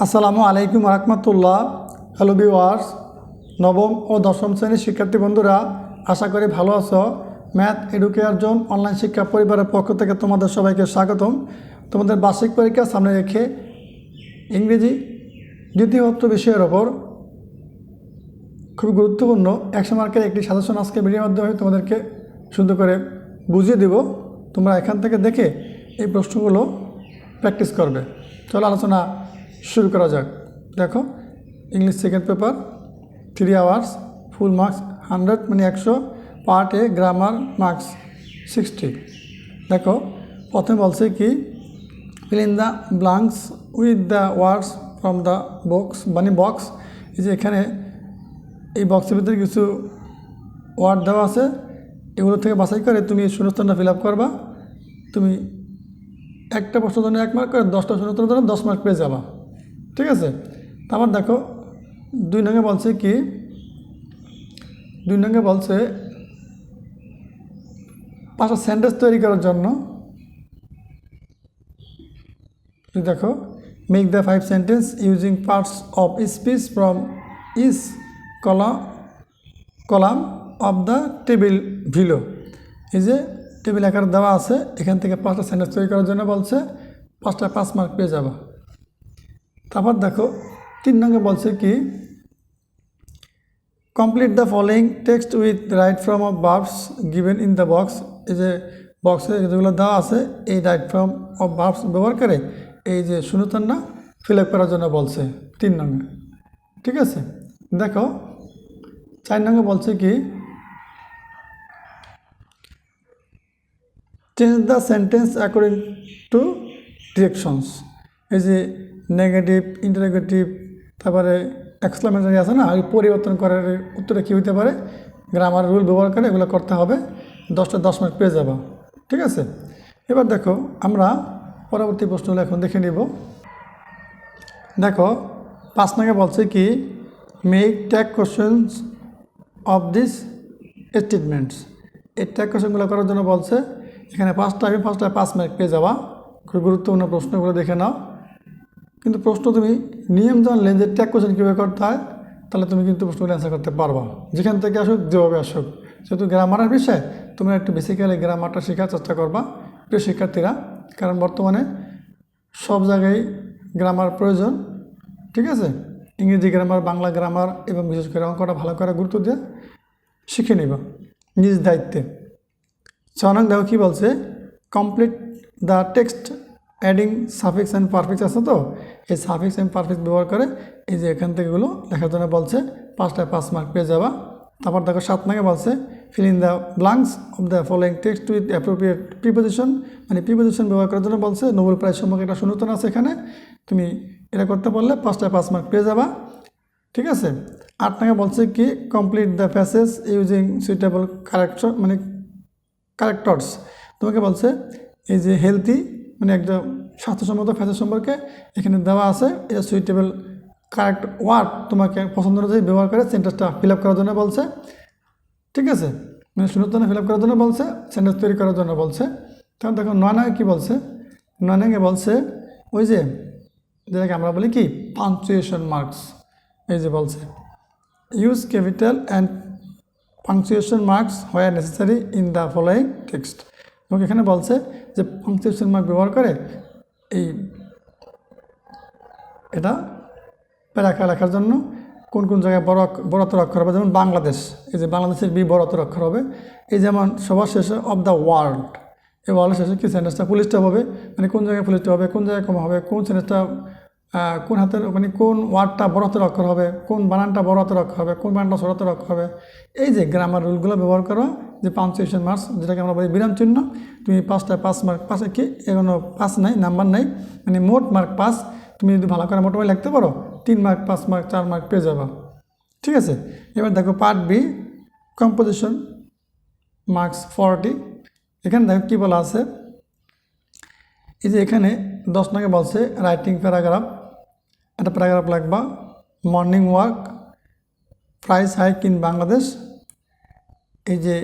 আসসালামু আলাইকুম রহমতুল্লাহ। Hello viewers নবম ও দশম শ্রেণির শিক্ষার্থী বন্ধুরা, আশা করি ভালো আছো। ম্যাথ এডুকেয়ার জোন অনলাইন শিক্ষা পরিবারের পক্ষ থেকে তোমাদের সবাইকে স্বাগতম। তোমাদের বার্ষিক পরীক্ষা সামনে রেখে ইংরেজি দ্বিতীয়ত্ব বিষয়ের ওপর খুবই গুরুত্বপূর্ণ একশো মার্কের একটি সাজেশন আজকে ভিডিওর মাধ্যমে তোমাদেরকে সুন্দর করে বুঝিয়ে দেব। তোমরা এখান থেকে দেখে এই প্রশ্নগুলো প্র্যাকটিস করবে। চলো আলোচনা শুরু করা যাক। দেখো English second paper three hours full marks hundred মানে একশো part A grammar marks sixty দেখো, প্রথমে বলছে কি, fill in the blanks with the words from the box মানে বক্স এই যে এখানে এই বক্সের ভিতরে কিছু ওয়ার্ড দেওয়া আছে, এগুলো থেকে বাছাই করে তুমি শূন্যস্থানটা ফিল আপ করবা। তুমি একটা প্রশ্নের জন্য এক মার্ক করে দশটা শূন্যস্থানের জন্য দশ মার্ক পেয়ে যাবা। ঠিক আছে? তারপর দেখো, দুই নঙ্গে বলছে কি? দুই নঙ্গে বলছে, পাঁচটা সেন্টেন্স তৈরি করার জন্য। দেখো make the five sentence using parts of speech from is column column of the table below এই যে টেবিল আকার দেওয়া আছে, এখান থেকে পাঁচটা সেন্টেন্স তৈরি করার জন্য বলছে, পাঁচটা পাঁচ মার্ক পেয়ে যাবা। তারপর দেখো, তিন নঙ্গে বলছে কি complete the following text with right form of verbs given in the box এই যে বক্সে যেগুলো দেওয়া আছে, এই রাইট ফ্রম অফ বার্বস ব্যবহার করে এই যে শূন্যতান্না ফিল আপ করার জন্য বলছে তিন নঙ্গে ঠিক আছে? দেখো, চার নঙ্গে বলছে কি change the sentence according to directions এই যে নেগেটিভ ইন্টারোগেটিভ তারপরে এক্সক্লামেটারি আছে না? পরিবর্তন করার উত্তরে কী হতে পারে? গ্রামার রুল ব্যবহার করে এগুলো করতে হবে। দশটা দশ মিনিট পেয়ে যাব। ঠিক আছে? এবার দেখো, আমরা পরবর্তী প্রশ্নগুলো এখন দেখে নিব। দেখো, পাঁচ নাগে বলছে কি make tag questions of this statements এই ট্যাগ কোশ্চেনগুলো করার জন্য বলছে, এখানে পাঁচটা, আমি পাঁচটা পাঁচ মার্ক পেয়ে যাওয়া খুব গুরুত্বপূর্ণ প্রশ্নগুলো দেখে নাও। কিন্তু প্রশ্ন তুমি নিয়ম জানলে যে ট্যাগ কোশ্চেন কীভাবে করতে হয়, তাহলে তুমি কিন্তু প্রশ্নগুলো অ্যান্সার করতে পারবা। যেখান থেকে আসুক, যেভাবে আসুক। যেহেতু গ্রামারের বিষয় তুমি একটু বেসিক্যালি গ্রামারটা শেখার চেষ্টা করবা, প্রিয় শিক্ষার্থীরা। কারণ বর্তমানে সব জায়গায় গ্রামার প্রয়োজন, ঠিক আছে? ইংরেজি গ্রামার বাংলা গ্রামার এবং বিশেষ করে অঙ্কটা ভালো করে গুরুত্ব দিয়ে শিখে নিবা। নিজ দায়িত্বে। ছনাক দেখো কী বলছে? Complete the text adding suffix and prefix আছে তো, এই সাফিক্স অ্যান্ড পারফিক্স ব্যবহার করে এই যে এখান থেকে এগুলো লেখার জন্য বলছে পাঁচটায় পাঁচ মার্ক পেয়ে যাবা। তারপর দেখো সাত নাগে বলছে fill in the blanks of the following text with appropriate preposition মানে প্রিপোজিশন ব্যবহার করার জন্য বলছে নোবেল প্রাইজ সম্পর্কে একটা সুনূতন আছে এখানে, তুমি এটা করতে পারলে পাঁচটায় পাঁচ মার্ক পেয়ে যাবা। ঠিক আছে? আট নাগে বলছে কি complete the passage using suitable correction মানে কারেক্টরস তোমাকে বলছে, এই যে হেলদি মানে একটা স্বাস্থ্যসম্মত ফ্যাসেজ সম্পর্কে এখানে দেওয়া আছে। এটা সুইটেবল কারেক্ট ওয়ার্ড তোমাকে পছন্দ অনুযায়ী ব্যবহার করে সেন্টেন্সটা ফিল আপ করার জন্য বলছে। ঠিক আছে? মানে শূন্যতানে ফিল আপ করার জন্য বলছে সেন্টেন্স তৈরি করার জন্য বলছে। তখন দেখো নয় নাগে কী বলছে? নয় নাগে বলছে, ওই যে, যেটাকে আমরা বলি কি? পাঞ্চুয়েশন মার্কস এই যে বলছে use capital and punctuation marks where necessary in the following text এবং এখানে বলছে যে পাংচুয়েশন মার্ক ব্যবহার করে এই এটা প্যারাকা লেখার জন্য কোন কোন জায়গায় বড় অক্ষ- বড় হাতের অক্ষর হবে, যেমন বাংলাদেশ। এই যে বাংলাদেশের বি বড় হাতের অক্ষর হবে। এই যেমন সবার শেষে অফ দ্য ওয়ার্ল্ড এই ওয়ার্ল্ডের শেষে কী সেন্টেন্সটা পুলিশটা হবে? মানে কোন জায়গায় পুলিশটা হবে, কোন জায়গায় কমা হবে, কোন সেন্টেন্সটা কোন হাতের মানে কোন ওয়ার্ডটা বড় হাতের অক্ষর হবে, কোন বানানটা বড় হাতের অক্ষর হবে, কোন বানানটা ছোট হাতের অক্ষর হবে, এই যে গ্রামার রুলগুলো ব্যবহার করো, যে পাঞ্চুয়েশন মার্কস যেটাকে আমরা বলি বিরাম চিহ্ন, তুমি পাঁচটায় পাঁচ মার্ক পাশে কি? এগুলো পাস নাই নাম্বার নাই মানে মোট মার্ক পাস তুমি যদি ভালো করে মোটামুটি লিখতে পারো, তিন মার্ক পাঁচ মার্ক চার মার্ক পেয়ে যাবা। ঠিক আছে? এবার দেখো part B composition marks forty এখানে দেখো কী বলা আছে? এই যে এখানে দশ নাগে বলছে রাইটিং প্যারাগ্রাফ একটা paragraph লাগবা morning walk price hike in Bangladesh এই যে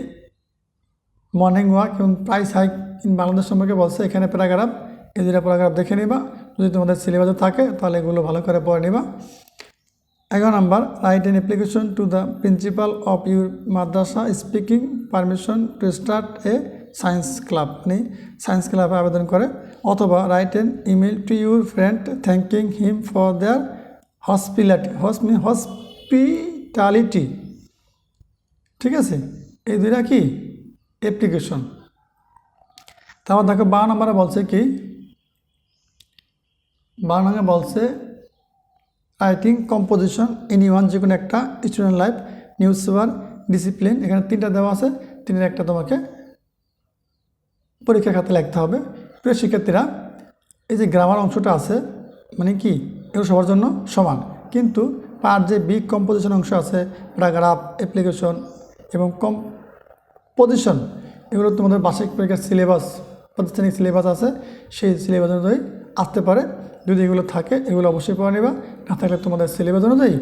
মর্নিং ওয়াক এবং প্রাইস হাইক ইন বাংলাদেশ সম্পর্কে বলছে, এখানে প্যারাগ্রাফ, এই দুটা প্যারাগ্রাফ দেখে নিবা। যদি তোমাদের সিলেবাসে থাকে, তাহলে এগুলো ভালো করে পড়ে নিবা। এগারো number write an application to the principal of your madrasa speaking permission to start a science club মানে সায়েন্স ক্লাবে আবেদন করে। অথবা write an email to your friend thanking him for their hospitality hospitality ঠিক আছে? এই দুইটা কি? অ্যাপ্লিকেশন তারপর দেখো বারো নম্বরে বলছে কি? বারো নম্বরে বলছে রাইটিং কম্পোজিশন এনি ওয়ান যে কোনো একটা student life newspaper discipline এখানে তিনটা দেওয়া আছে, তিনের একটা তোমাকে পরীক্ষা খাতে লিখতে হবে। প্রিয় শিক্ষার্থীরা, এই যে গ্রামার অংশটা আছে মানে কি, এগুলো সবার জন্য সমান। কিন্তু পার যে বিগ কম্পোজিশন অংশ আছে প্যারাগ্রাফ অ্যাপ্লিকেশন এবং কম পজিশন এগুলো তোমাদের বার্ষিক পরীক্ষার সিলেবাস প্রাতিষ্ঠানিক সিলেবাস আছে, সেই সিলেবাস অনুযায়ী আসতে পারে। যদি এগুলো থাকে, এগুলো অবশ্যই পড়ে নেবা। না থাকলে তোমাদের সিলেবাস অনুযায়ী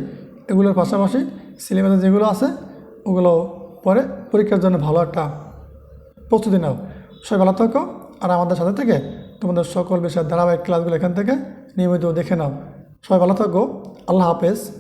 এগুলোর পাশাপাশি সিলেবাসে যেগুলো আছে, ওগুলো পরে পরীক্ষার জন্য ভালো একটা প্রস্তুতি নাও। সবাই ভালো থাকো। আর আমাদের সাথে থেকে তোমাদের সকল বিষয়ের ধারাবাহিক ক্লাসগুলো এখান থেকে নিয়মিত দেখে নাও। সবাই ভালো থাকো। আল্লাহ হাফেজ।